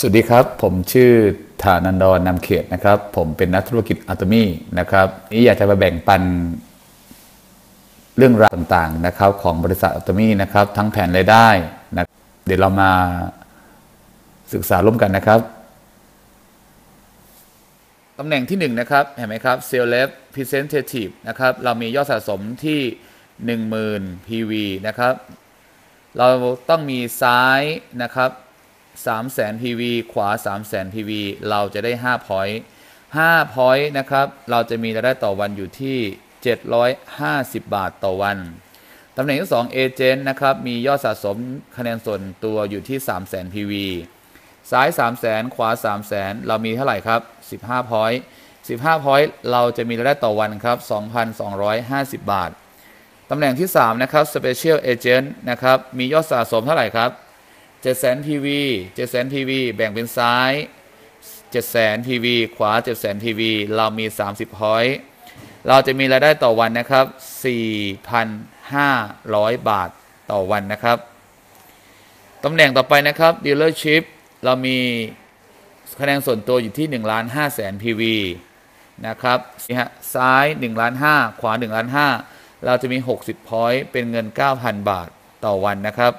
สวัสดีครับ ผมชื่อฐานันดรนำเขตนะครับ ผมเป็นนักธุรกิจอัตมีนะครับนี่อยากจะมาแบ่งปันเรื่องราวต่างๆนะครับของบริษัทอัตมีนะครับ ทั้งแผนรายได้นะเดี๋ยวเรามาศึกษาร่วมกันนะครับตำแหน่งที่ 1นนะครับ เห็นไหมครับ Sales Rep Representative นะครับ เรามียอดสะสมที่ 10,000 PV นะครับ เราต้องมีซ้ายนะครับ 300,000 PV ขวา 300,000 PV เราจะได้5 point 5 point นะครับ เราจะมีรายได้ต่อวันอยู่ที่ 750 บาทต่อวัน ตำแหน่งที่2 Agent นะครับ มียอดสะสมคะแนนส่วนตัวอยู่ที่ 300,000 PV ซ้าย 300,000 ขวา 300,000 เรามีเท่าไหร่ครับ 15 point 15 point เราจะมีรายได้ต่อวันครับ 2,250 บาท ตำแหน่งที่ 3 นะครับ Special Agent นะครับ มียอดสะสมเท่าไหร่ครับ 700,000 PV 700,000 PV แบ่งเป็นซ้าย700,000 PV ขวา700,000 PV เรามี 30 point เราจะมีรายได้ต่อวันนะครับ 4,500 บาทต่อวันนะครับตำแหน่งต่อไปนะครับ Dealership เรามีคะแนนส่วนตัวอยู่ที่1ล้าน5แสน PV นะครับนี่ฮะซ้าย1ล้าน5ขวา1ล้าน5เราจะมี 60 point เป็นเงิน 9,000 บาทต่อวันนะครับ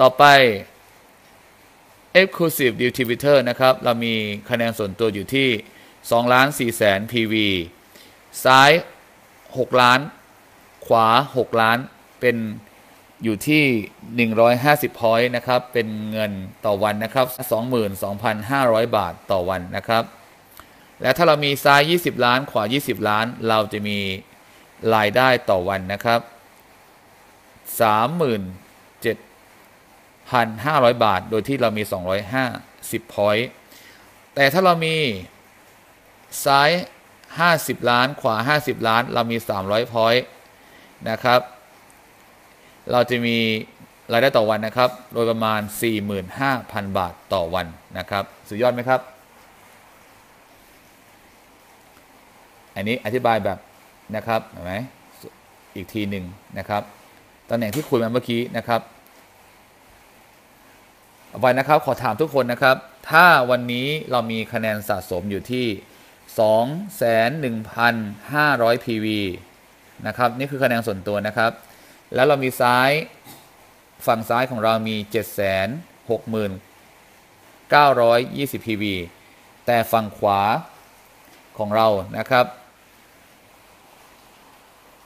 ต่อไป Exclusive Distributor นะครับ เรามีคะแนนส่วนตัวอยู่ที่2ล้าน4แสน PV ซ้าย 6 ล้าน ขวา 6 ล้าน เป็นอยู่ที่ 150 point นะครับ เป็นเงินต่อวันนะครับ 22,500 บาทต่อวันนะครับ และถ้าเรามีซ้าย 20 ล้าน ขวา 20 ล้าน เราจะมีรายได้ต่อวันนะครับ 37,500 บาท โดยที่เรามี 250 point แต่ถ้าเรามีซ้าย 50 ล้าน ขวา 50 ล้าน เรามี 300 point นะครับ เราจะมีรายได้ต่อวันนะครับ โดยประมาณ 45,000 บาทต่อวันนะครับ สุดยอดไหมครับ อันนี้อธิบายแบบนะครับเห็นไหมอีกทีหนึ่งนะครับตำแหน่งที่คุยมาเมื่อกี้นะครับ ไปนะครับ ขอถามทุกคนนะครับ ถ้าวันนี้เรามีคะแนนสะสมอยู่ที่21,500 PV นะครับ นี่คือคะแนนส่วนตัวนะครับ แล้วเรามีซ้ายฝั่งซ้ายของเรามี 760,920 PV แต่ฝั่งขวาของเรานะครับ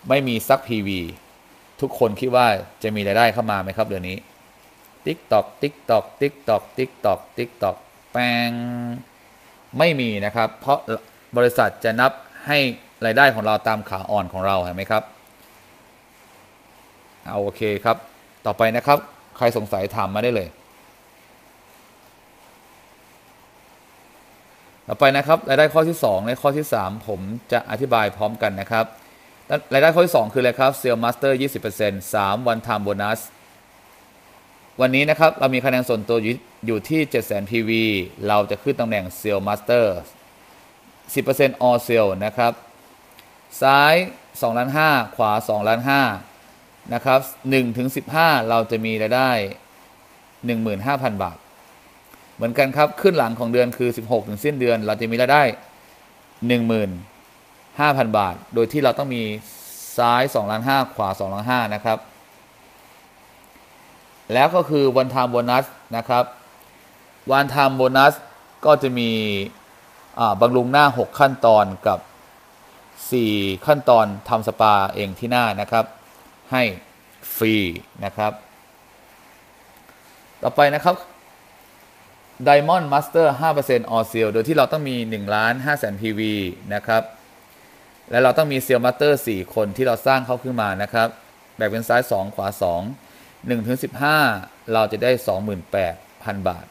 ไม่มีซัก PV ทุกคนคิดว่าจะมีรายได้เข้ามาไหมครับเดือนนี้ TikTok TikTok TikTok TikTok TikTok แปงไม่มีนะครับ เพราะบริษัทจะนับให้รายได้ของเราตามขาอ่อนของเราเห็นไหมครับเอาโอเคครับ ต่อไปนะครับ ใครสงสัยถามมาได้เลย ต่อไปนะครับรายได้ข้อที่2ในข้อที่ 3 ผมจะอธิบายพร้อมกันนะครับรายได้ข้อที่ 2 คืออะไรครับเซลล์มาสเตอร์20% 3 วันทามโบนัส วันนี้นะครับ เรามีคะแนนส่วนตัวอยู่ที่ 700,000 PV เราจะขึ้นตำแหน่งเซลล์มาสเตอร์10% all sale นะครับ ซ้าย2ล้าน5ขวา2ล้าน5นะครับ1ถึง15 เราจะมีรายได้ 15,000 บาท เหมือนกันครับ ขึ้นหลังของเดือนคือ 16 ถึงสิ้นเดือน เราจะมีรายได้ 15,000 บาท โดยที่เราต้องมีซ้าย2ล้าน5ขวา2ล้าน5นะครับ แล้วก็คือวันทามโบนัสนะครับ วันทามโบนัสก็จะมีบำรุงหน้า 6 ขั้นตอนกับ 4 ขั้นตอนทำสปาเองที่หน้านะครับ ให้ฟรีนะครับ ต่อไปนะครับ Diamond Master 5% All Seal โดยที่เราต้องมี 1 ล้าน5แสน PV นะครับ และเราต้องมี Seal Master 4 คนที่เราสร้างเข้าขึ้นมานะครับ แบ่งเป็นซ้าย 2 ขวา 2 1ถึง15 เราจะได้ 28,000 บาท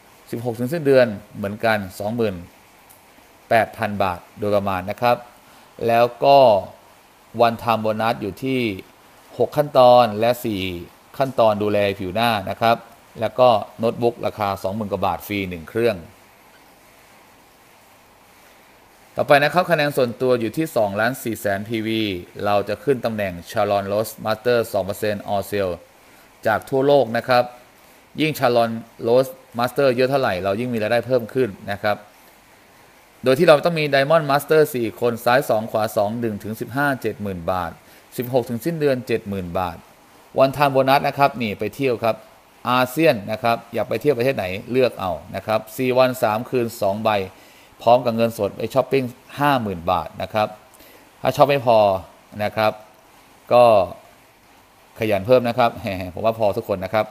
16 ถึงสิ้นเดือนเหมือนกัน 28,000 บาทโดยประมาณนะครับ แล้วก็วันทำโบนัสอยู่ที่ 6 ขั้นตอนและ 4 ขั้นตอนดูแลผิวหน้านะครับ แล้วก็โน้ตบุ๊กราคา 20,000 กว่าบาทฟรี 1 เครื่อง ต่อไปนะครับคะแนนส่วนตัวอยู่ที่2ล้าน4แสน PV เราจะขึ้นตำแหน่ง Chalon Rose Master 2% All Sale จากทั่วโลกนะครับ ยิ่งชาลอนโรสมาสเตอร์เยอะเท่าไหร่ เรายิ่งมีรายได้เพิ่มขึ้นนะครับ โดยที่เราต้องมีไดมอนด์มาสเตอร์4คนซ้าย 2 ขวา 2 1ถึง15 70,000 บาท 16 ถึงสิ้นเดือน 70,000 บาท วันทามโบนัสนะครับนี่ไปเที่ยวครับอาเซียนนะครับอยากไปเที่ยวประเทศไหนเลือกเอานะครับ4วัน 3 คืน 2 ใบ พร้อมกับเงินสดไปช้อปปิ้ง50,000 บาทนะครับถ้าช็อปไม่พอนะครับ ก็ ขยันเพิ่มนะครับผมว่าพอทุกคนนะครับ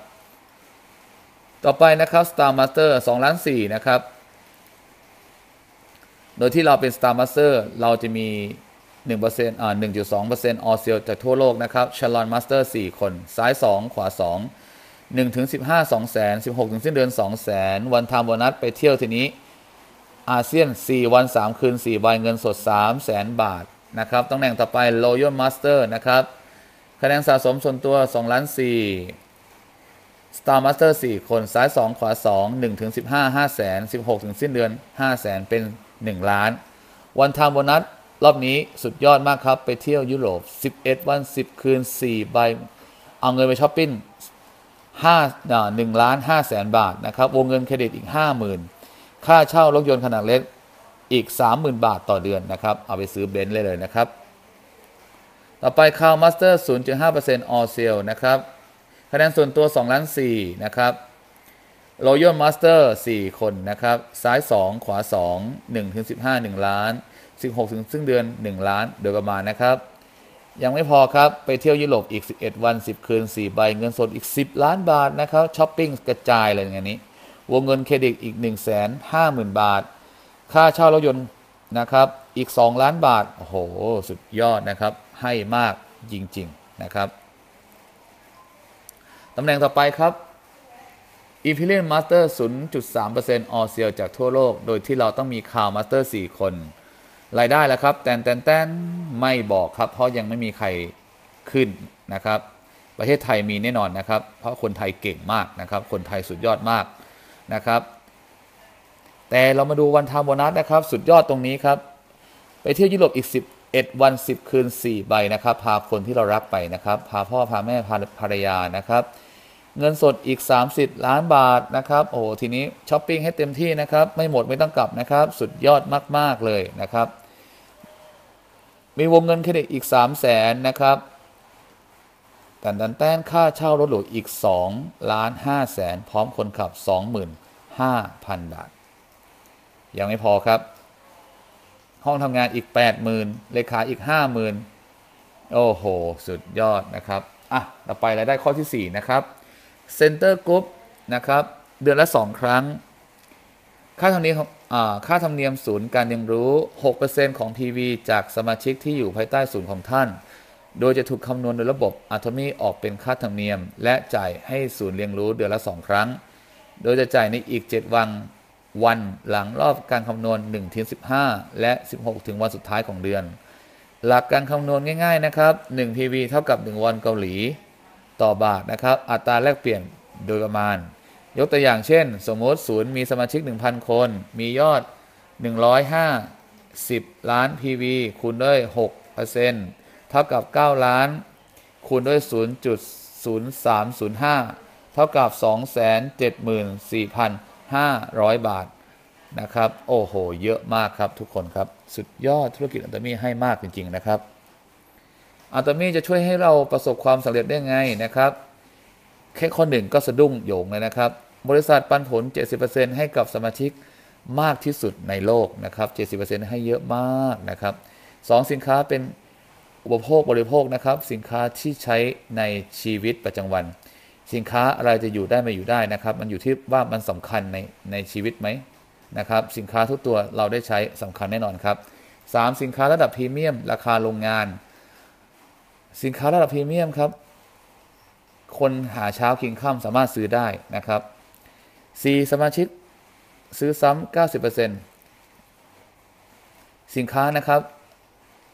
ต่อไปนะครับ Star Master 2ล้าน4นะครับ โดยที่เราเป็น Star Master เราจะมี 1%อ่า1.2% All Sale จากทั่วโลกนะครับ Chalon Master 4คน ซ้าย 2 ขวา 2 1ถึง15 2แสน16ถึงสิ้นเดือน2แสนวันทามโบนัสไปเที่ยวทีนี้อาเซียน 4 วัน 3 คืน4ใบเงินสด3แสนบาทนะครับตำแหน่งต่อไป Royal Master นะครับ คะแนนสะสมส่วนตัว2ล้าน4 Star Master 4 คนซ้าย 2 ขวา 2 1ถึง15 5แสน16 ถึงสิ้นเดือน 5 แสนเป็น 1 ล้าน วันทามโบนัส รอบนี้สุดยอดมากครับ ไปเที่ยวยุโรป 11 วัน 10 คืน 4 ใบ เอาเงินไปช้อปปิ้ง5อ่า1ล้าน5แสนบาทนะครับ วงเงินเครดิตอีก 50,000 ค่าเช่ารถยนต์ขนาดเล็กอีก 30,000 บาทต่อเดือนนะครับ เอาไปซื้อเบนซ์เลยเลยนะครับ ต่อไปคาวมาสเตอร์0.5% all sale นะครับ คะแนนส่วนตัว2ล้าน4นะครับ Royal Master 4คนนะครับ ซ้าย 2 ขวา 2 1ถึง15 1 ล้าน 16ถึงซึ่งเดือน 1 ล้านโดยประมาณนะครับ ยังไม่พอครับ ไปเที่ยวยุโรปอีก 11 วัน 10 คืน 4 ใบ เงินสดอีก 10 ล้านบาทนะครับช้อปปิ้งกระจายเลยอย่างนี้ วงเงินเครดิตอีก 1 5 0 0 0 0 บาท ค่าเช่ารถยนต์นะครับ อีก 2 ล้านบาท โอ้โห สุดยอดนะครับ ให้มากจริง ๆ นะครับตำแหน่งต่อไปครับ e p i l i o n Master 0.3% All Sale จากทั่วโลก โดยที่เราต้องมีคาว Master 4 คน รายได้แล้วครับ แตนแตนแตนไม่บอกครับ เพราะยังไม่มีใครขึ้นนะครับ ประเทศไทยมีแน่นอนนะครับ เพราะคนไทยเก่งมากนะครับ คนไทยสุดยอดมากนะครับ แต่เรามาดูวันทามโบนัสนะครับ สุดยอดตรงนี้ครับ ไปเที่ยวยุโรปอีก 11วัน 10 คืน 4 ใบนะครับ พาคนที่เรารักไปนะครับ พาพ่อพาแม่พาภรรยานะครับ เงินสดอีก 30 ล้านบาทนะครับโอ้โหทีนี้ช้อปปิ้งให้เต็มที่นะครับ ไม่หมดไม่ต้องกลับนะครับ สุดยอดมาก ๆ เลยนะครับ มีวงเงินเครดิตอีก 3 0 0แสนนะครับแต่ดันแต้นค่าเช่ารถหรูอีก2ล้าน5แสนพร้อมคนขับ 25,000 บาท ยังไม่พอครับ ห้องทำงานอีก 80,000เลขาอีก 50,000 โอ้โห สุดยอดนะครับ อะต่อไปรายได้ข้อที่ 4 นะครับ Center Group นะครับ เดือนละ 2 ครั้ง ค่าธรรมเนียมค่าธรรมเนียมศูนย์การเรียนรู้ 6%ของ PV จากสมาชิกที่อยู่ภายใต้ศูนย์ของท่าน โดยจะถูกคำนวณโดยระบบ a t o m y ออกเป็นค่าธรรมเนียม และจ่ายให้ศูนย์เรียนรู้เดือนละ 2 ครั้ง โดยจะจ่ายในอีก 7 วัน วันหลังรอบการคำนวณ1ถึง15 และ 16 ถึงวันสุดท้ายของเดือน หลักการคำนวณง่าย ๆ นะครับ1 PV เท่ากับ 1วันเกาหลี ต่อบาทนะครับ อัตราแลกเปลี่ยนโดยประมาณ ยกตัวอย่างเช่น สมมติศูนย์มีสมาชิก 1,000 คน มียอด 150 ล้าน PV คูณด้วย6%เท่ากับ 9 ล้าน คูณด้วย 0.0305 เท่ากับ 500 บาทนะครับ โอ้โห เยอะมากครับทุกคนครับ สุดยอดธุรกิจอัตมี่ให้มากจริง ๆ นะครับอัตมี่จะช่วยให้เราประสบความสำเร็จได้ไงนะครับ แค่ข้อหนึ่งก็สะดุ้งโยงเลยนะครับ บริษัทปันผล 70%ให้กับสมาชิกมากที่สุดในโลกนะครับ 70%ให้เยอะมากนะครับสองสินค้าเป็นอุปโภคบริโภคนะครับ สินค้าที่ใช้ในชีวิตประจำวัน สินค้าอะไรจะอยู่ได้ไม่อยู่ได้นะครับ มันอยู่ที่ว่ามันสำคัญในในชีวิตไหมนะครับ สินค้าทุกตัวเราได้ใช้สำคัญแน่นอนครับสามสินค้าระดับพรีเมียม ราคาโรงงาน สินค้าระดับพรีเมียมครับ คนหาเช้ากินข้ามสามารถซื้อได้นะครับ 4. สมาชิกซื้อซ้ำ90%สินค้านะครับ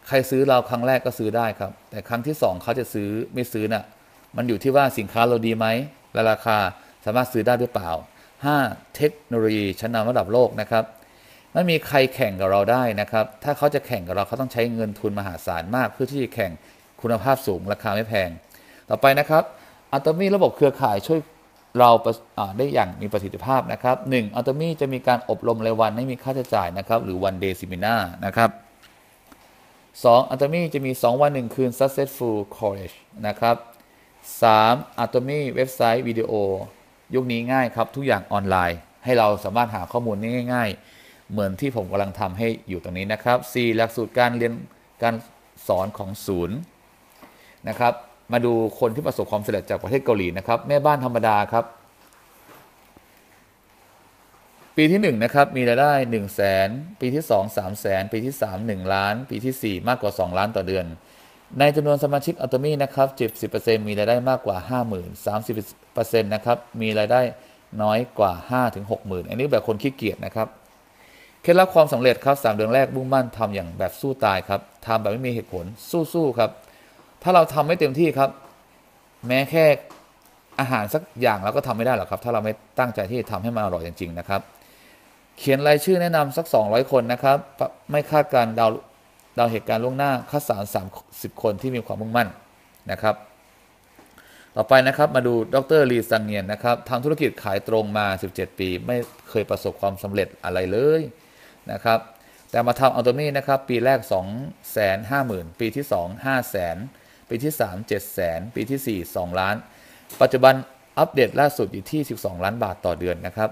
ใครซื้อเราครั้งแรกก็ซื้อได้ครับ แต่ครั้งที่ 2เขาจะซื้อไม่ซื้อนะ่ะ มันอยู่ที่ว่าสินค้าเราดีไหมและราคาสามารถซื้อได้หรือเปล่า 5. เทคโนโลยีชั้นนำระดับโลกนะครับไม่มีใครแข่งกับเราได้นะครับ ถ้าเขาจะแข่งกับเราเขาต้องใช้เงินทุนมหาศาลมาก เพื่อที่จะแข่งคุณภาพสูงราคาไม่แพง ต่อไปนะครับอัตมีระบบเครือข่ายช่วยเราได้อย่างมีประสิทธิภาพนะครับหนึ่งอัลตมีจะมีการอบรมรายวันไม่มีค่าใช้จ่ายนะครับหรือวันเดย์ซิมินานะครับสองอัลตมีจะมี 2 วัน 1 คืน successful college นะครับ สามอัลตมีเว็บไซต์วิดีโอยุคนี้ง่ายครับ ทุกอย่างออนไลน์ ให้เราสามารถหาข้อมูลได้ง่าย ๆ เหมือนที่ผมกำลังทำให้อยู่ตรงนี้นะครับ 4. หลักสูตรการเรียนการสอนของศูนย์นะครับ มาดูคนที่ประสบความสำเร็จจากประเทศเกาหลีนะครับ แม่บ้านธรรมดาครับ ปีที่1นะครับมีรายได้ 1 0 0 0 0แสนปีที่ 2 3 0 0แสนปีที่ 3 1 ล้าน ปีที่ 4 มากกว่า 2 ล้านต่อเดือน ในจำนวนสมาชิกอัลตมีนะครับ70%มีรายได้มากกว่า 50,000 30%นะครับ มีรายได้น้อยกว่า 5-60,000 อันนี้แบบคนขี้เกียจนะครับ เคล็ดลับความสำเร็จครับ 3 เดือนแรกมุ่งมั่นทำอย่างแบบสู้ตายครับทำแบบไม่มีเหตุผลสู้ๆครับ ถ้าเราทำไม่เต็มที่ครับ แม้แค่อาหารสักอย่างเราก็ทำไม่ได้หรอกครับ ถ้าเราไม่ตั้งใจที่จะทำให้มันอร่อยจริงๆนะครับ เขียนรายชื่อแนะนำสัก 200 คนนะครับ ไม่คาดการดาว ดาวเหตุการณ์ล่วงหน้าคัดสรร30 คนที่มีความมุ่งมั่นนะครับ ต่อไปนะครับมาดูดรลีซังเงียนนะครับทำธุรกิจขายตรงมา 17 ปี ไม่เคยประสบความสำเร็จอะไรเลยนะครับแต่มาทำอัลโตมี่นะครับ ปีแรก 2 5 0 0 0 0 ปีที่ 2 5 0 0 0 0 0 ปีที่ 3 7 0 0 0 0 ปีที่ 4 2 ล้าน ปัจจุบันอัปเดตล่าสุดอยู่ที่ 12 ล้านบาทต่อเดือนนะครับ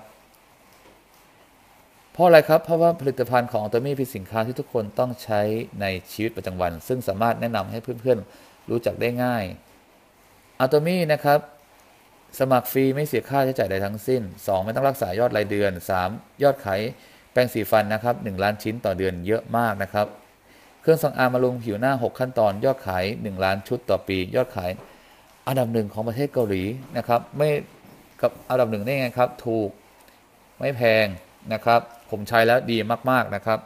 เพราะอะไรครับ เพราะว่าผลิตภัณฑ์ของอัลโตมี่เป็นสินค้าที่ทุกคนต้องใช้ในชีวิตประจำวัน ซึ่งสามารถแนะนำให้เพื่อนๆ รู้จักได้ง่ายอัลโตมี่นะครับ สมัครฟรีไม่เสียค่าใช้จ่ายใดทั้งสิ้น 2 ไม่ต้องรักษายอดรายเดือน 3 ยอดขายแปรงสีฟันนะครับ1ล้านชิ้นต่อเดือนเยอะมากนะครับ เครื่องสำอางมาลงผิวหน้า 6 ขั้นตอน ยอดขาย 1 ล้านชุดต่อปี ยอดขายอันดับหนึ่งของประเทศเกาหลีนะครับ ไม่กับอันดับหนึ่งได้ไงครับ ถูกไม่แพงนะครับ ผมใช้แล้วดีมากๆนะครับ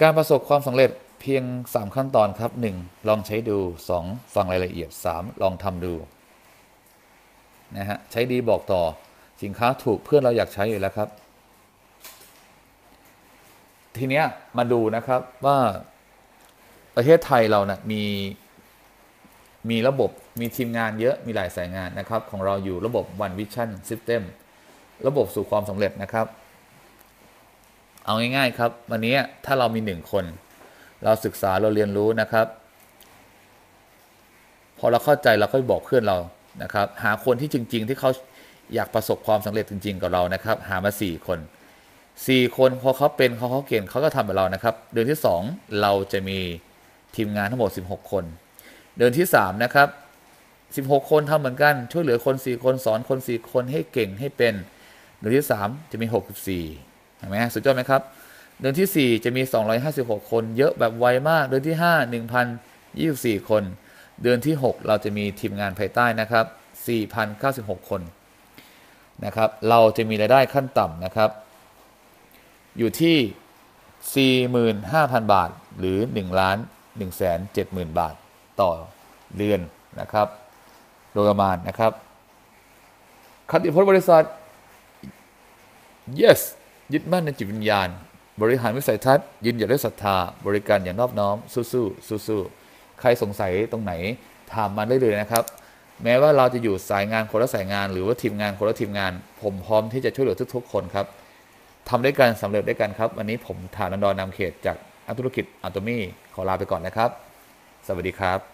การประสบความสำเร็จเพียง 3 ขั้นตอนครับ 1. ลองใช้ดู 2. ฟังรายละเอียด 3. ลองทำดูนะฮะใช้ดีบอกต่อสินค้าถูกเพื่อนเราอยากใช้อยู่แล้วครับ ทีเนี้ยมาดูนะครับว่าประเทศไทยเรานะมีมีระบบมีทีมงานเยอะมีหลายสายงานนะครับ ของเราอยู่ระบบ One Vision System ระบบสู่ความสำเร็จนะครับ เอาง่าย ๆ ครับ วันนี้ถ้าเรามีหนึ่งคน เราศึกษาเราเรียนรู้นะครับ พอเราเข้าใจเราก็บอกเพื่อนเรานะครับ หาคนที่จริง ๆ ที่เขาอยากประสบความสำเร็จจริง ๆ กับเรานะครับ หามาสี่คนสี่คนพอเขาเป็นเขาเขาเก่งเขาก็ทำแบบเรานะครับ เดือนที่สองเราจะมีทีมงานทั้งหมด16คน เดือนที่3นะครับ16คนทำเหมือนกันช่วยเหลือคน4คนสอนคน4คนให้เก่งให้เป็น เดือนที่3จะมี64เห็นไหมสุดยอดไหมครับ เดือนที่ 4 จะมี 256 คน เยอะแบบไวมาก เดือนที่ 5 1,024 คน เดือนที่ 6 เราจะมีทีมงานภายใต้นะครับ4,096 คนนะครับ เราจะมีรายได้ขั้นต่ำนะครับ อยู่ที่ 45,000 บาท หรือ 1 ล้าน 170,000 บาทต่อเดือนนะครับ โดยประมาณนะครับคติพจน์บริษัท yes ยึดมั่นในจิตวิญญาณ บริหารวิสัยทัศน์ยืนหยัดด้วยศรัทธา บริการอย่างนอบน้อม สู้ๆสู้ๆใครสงสัยตรงไหนถามมาได้เลยนะครับ แม้ว่าเราจะอยู่สายงานคนละสายงาน หรือว่าทีมงานคนละทีมงาน ผมพร้อมที่จะช่วยเหลือทุก ๆ คนครับทำด้วยกันสำเร็จด้วยกันครับ วันนี้ผมฐานันดรนำเขตจากอัธุรกิจอัลโตมี่ขอลาไปก่อนนะครับ สวัสดีครับ